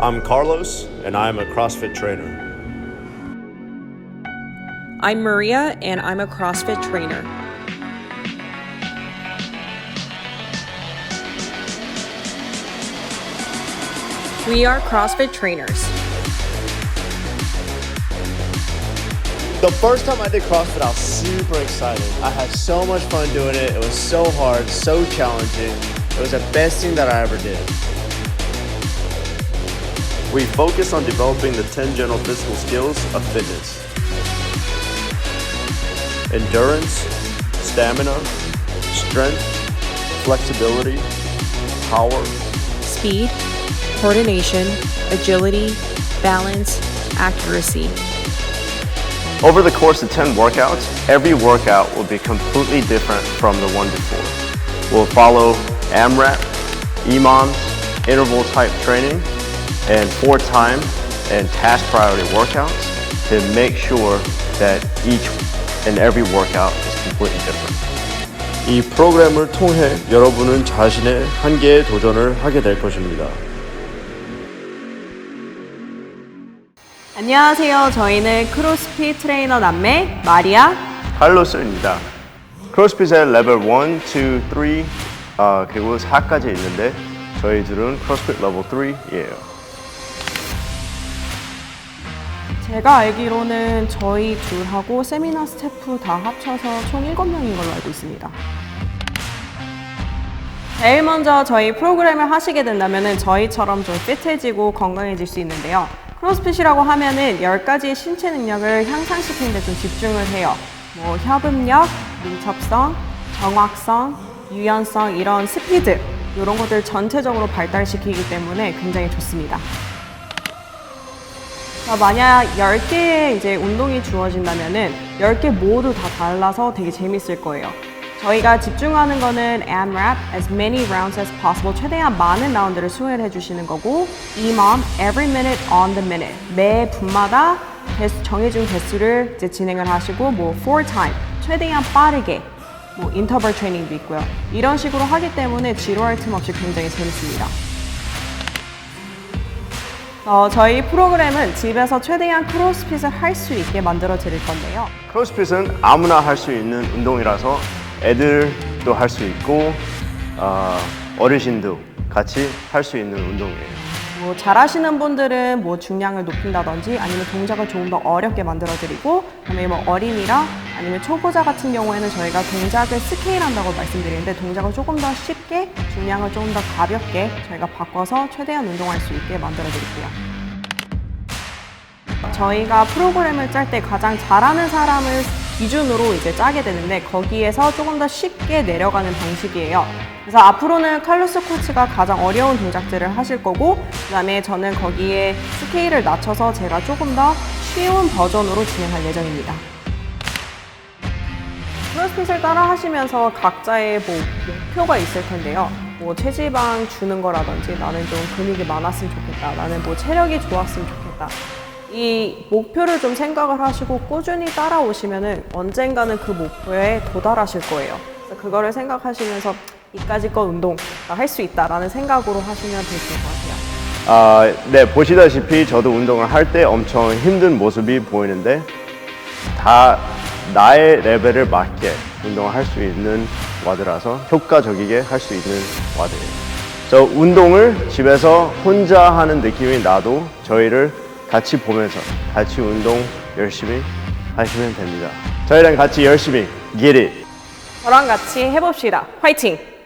I'm Carlos, and I'm a CrossFit trainer. I'm Maria, and I'm a CrossFit trainer. We are CrossFit trainers. The first time I did CrossFit, I was super excited. I had so much fun doing it. It was so hard, so challenging. It was the best thing that I ever did. We focus on developing the 10 general physical skills of fitness endurance, stamina, strength, flexibility, power, Speed, coordination, agility, balance, accuracy. Over the course of 10 workouts, every workout will be completely different from the one before. We'll follow AMRAP, EMOMs, interval type training, and four time and task priority workouts to make sure that each and every workout is completely different. 이 프로그램을 통해 여러분은 자신의 한계에 도전을 하게 될 것입니다. 안녕하세요. 저희는 크로스핏 트레이너 남매 마리아. 칼로스입니다. 크로스핏의 레벨 1, 2, 3 어, 그리고 4까지 있는데 저희 들은 크로스핏 레벨 3이에요. 제가 알기로는 저희 둘하고 세미나 스태프 다 합쳐서 총 7명인 걸로 알고 있습니다. 제일 먼저 저희 프로그램을 하시게 된다면 저희처럼 좀 핏해지고 건강해질 수 있는데요. 크로스핏이라고 하면은 10가지의 신체 능력을 향상시키는 데 좀 집중을 해요. 뭐 협음력, 민첩성, 정확성, 유연성, 이런 스피드 이런 것들 전체적으로 발달시키기 때문에 굉장히 좋습니다. 자, 만약 10개의 이제 운동이 주어진다면은 10개 모두 다 달라서 되게 재밌을 거예요. 저희가 집중하는 거는 AMRAP, as many rounds as possible, 최대한 많은 라운드를 수행을 해주시는 거고 EMOM, every minute on the minute, 매 분마다 개수, 정해진 개수를 이제 진행을 하시고 뭐 four time, 최대한 빠르게 뭐 인터벌 트레이닝도 있고요. 이런 식으로 하기 때문에 지루할 틈 없이 굉장히 재밌습니다. 어, 저희 프로그램은 집에서 최대한 크로스핏을 할 수 있게 만들어 드릴 건데요. 크로스핏은 아무나 할 수 있는 운동이라서 애들도 할 수 있고 어, 어르신도 같이 할 수 있는 운동이에요. 뭐 잘하시는 분들은 뭐 중량을 높인다든지 아니면 동작을 조금 더 어렵게 만들어 드리고 그다음에 뭐 어린이랑 아니면 초보자 같은 경우에는 저희가 동작을 스케일한다고 말씀드리는데 동작을 조금 더 쉽게 중량을 조금 더 가볍게 저희가 바꿔서 최대한 운동할 수 있게 만들어 드릴게요. 저희가 프로그램을 짤 때 가장 잘하는 사람을 기준으로 이제 짜게 되는데 거기에서 조금 더 쉽게 내려가는 방식이에요. 그래서 앞으로는 칼로스 코치가 가장 어려운 동작들을 하실 거고 그다음에 저는 거기에 스케일을 낮춰서 제가 조금 더 쉬운 버전으로 진행할 예정입니다. 크로스핏을 따라 하시면서 각자의 뭐 목표가 있을 텐데요. 뭐 체지방 주는 거라든지 나는 좀 근육이 많았으면 좋겠다. 나는 뭐 체력이 좋았으면 좋겠다. 이 목표를 좀 생각을 하시고 꾸준히 따라오시면은 언젠가는 그 목표에 도달하실 거예요. 그거를 생각하시면서 이까지 거 운동 할 수 있다라는 생각으로 하시면 되실 것 같아요. 아, 네, 보시다시피 저도 운동을 할 때 엄청 힘든 모습이 보이는데 다 나의 레벨을 맞게 운동을 할 수 있는 와드라서 효과적이게 할 수 있는 와드예요. 저 운동을 집에서 혼자 하는 느낌이 나도 저희를 같이 보면서 같이 운동 열심히 하시면 됩니다. 저희랑 같이 열심히 it! 저랑 같이 해봅시다. 화이팅!